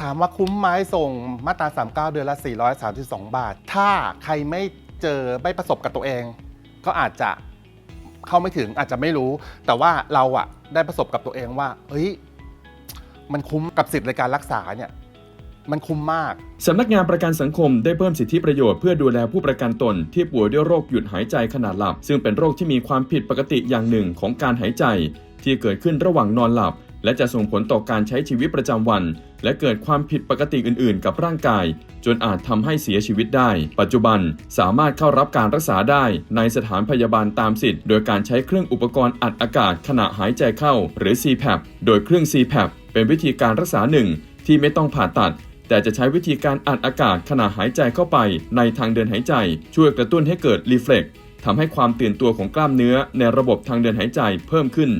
ถามว่าคุ้มไหมส่งมาตรา 39 เดือนละ 432 บาท ถ้าใครไม่เจอไม่ประสบกับตัวเอง ก็อาจจะเข้าไม่ถึงอาจจะไม่รู้ แต่ว่าเราอะได้ประสบกับตัวเองว่าเฮ้ยมันคุ้มกับสิทธิ์ในการรักษาเนี่ยมันคุ้มมาก สำนักงานประกันสังคมได้เพิ่มสิทธิประโยชน์เพื่อดูแลผู้ประกันตนที่ป่วยด้วยโรคหยุดหายใจขนาดหลับ ซึ่งเป็นโรคที่มีความผิดปกติอย่างหนึ่งของการหายใจ ที่เกิดขึ้นระหว่างนอนหลับ และจะส่งผลต่อการใช้ชีวิตประจำวัน และเกิดความผิดปกติอื่น ๆ กับร่างกาย จนอาจทำให้เสียชีวิตได้ ปัจจุบันสามารถเข้ารับการรักษาได้ในสถานพยาบาลตามสิทธิ์ โดยการใช้เครื่องอุปกรณ์อัดอากาศขณะหายใจเข้า หรือ CPAP โดยเครื่อง CPAP เป็นวิธีการรักษาหนึ่งที่ไม่ต้องผ่าตัดแต่จะใช้วิธีการอัดอากาศขณะหายใจเข้าไปในทางเดินหายใจ ช่วยกระตุ้นให้เกิดรีเฟล็กทำให้ความตื่นตัวของกล้ามเนื้อในระบบทางเดินหายใจเพิ่มขึ้น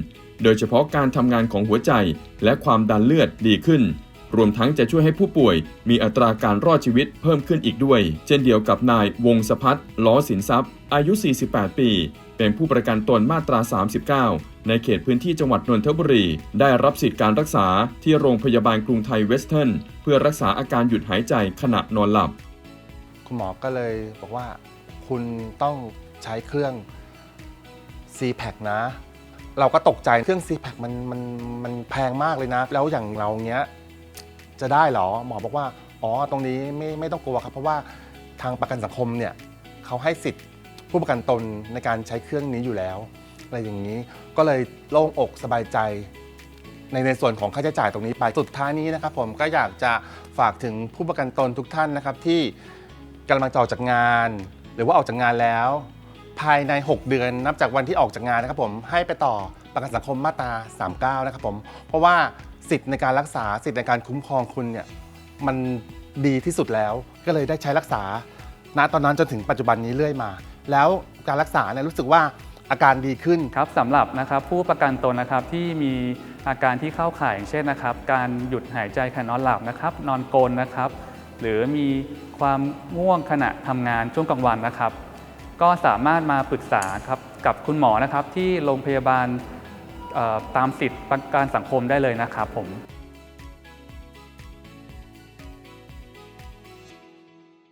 โดยเฉพาะการทำงานของหัวใจและความดันเลือดดีขึ้น รวมทั้งจะช่วยให้ผู้ป่วยมีอัตราการรอดชีวิตเพิ่มขึ้นอีกด้วย เช่นเดียวกับนายวงศพัฒน์ล้อสินทรัพย์ อายุ 48 ปี เป็นผู้ประกันตนมาตรา 39 ในเขตพื้นที่จังหวัดนนทบุรี ได้รับสิทธิการรักษาที่โรงพยาบาลกรุงไทยเวสเทิร์นเพื่อรักษาอาการหยุดหายใจขณะนอนหลับ คุณหมอก็เลยบอกว่าคุณต้องใช้เครื่อง c p a c นะ เราก็ตกใจเครื่อง c p a c มันมันมันแพงมากเลยนะ แล้วอย่างเราเนี้ยจะได้เหรอหมอบอกว่า อ๋อตรงนี้ไม่ไม่ต้องกลัวครับ เพราะว่าทางประกันสังคมเนี่ยเขาให้สิทธิ์ผู้ประกันตนในการใช้เครื่องนี้อยู่แล้ว อะไรอย่างนี้ก็เลยโล่งอกสบายใจในในส่วนของค่าใช้จ่ายตรงนี้ไปสุดท้ายนี้นะครับ ผมก็อยากจะฝากถึงผู้ประกันตนทุกท่านนะครับที่กำลังจะออกจากงาน หรือว่าออกจากงานแล้ว ภายใน 6 เดือนนับจากวันที่ออกจากงานนะครับผมให้ไปต่อประกันสังคมมาตรา 39 นะครับผม เพราะว่าสิทธิ์ในการรักษาสิทธิ์ในการคุ้มครองคุณเนี่ยมันดีที่สุดแล้วก็เลยได้ใช้รักษา ณตอนนั้นจนถึงปัจจุบันนี้เรื่อยมา แล้วการรักษาเนี่ยรู้สึกว่าอาการดีขึ้น ครับสำหรับนะครับผู้ประกันตนนะครับที่มีอาการที่เข้าข่ายอย่างเช่นนะครับ การหยุดหายใจขณะนอนหลับนะครับ นอนกรนนะครับ หรือมีความง่วงขณะทำงานช่วงกลางวันนะครับ ก็สามารถมาปรึกษาครับกับคุณหมอนะครับที่โรงพยาบาลตามสิทธิประกันสังคมได้เลยนะครับผม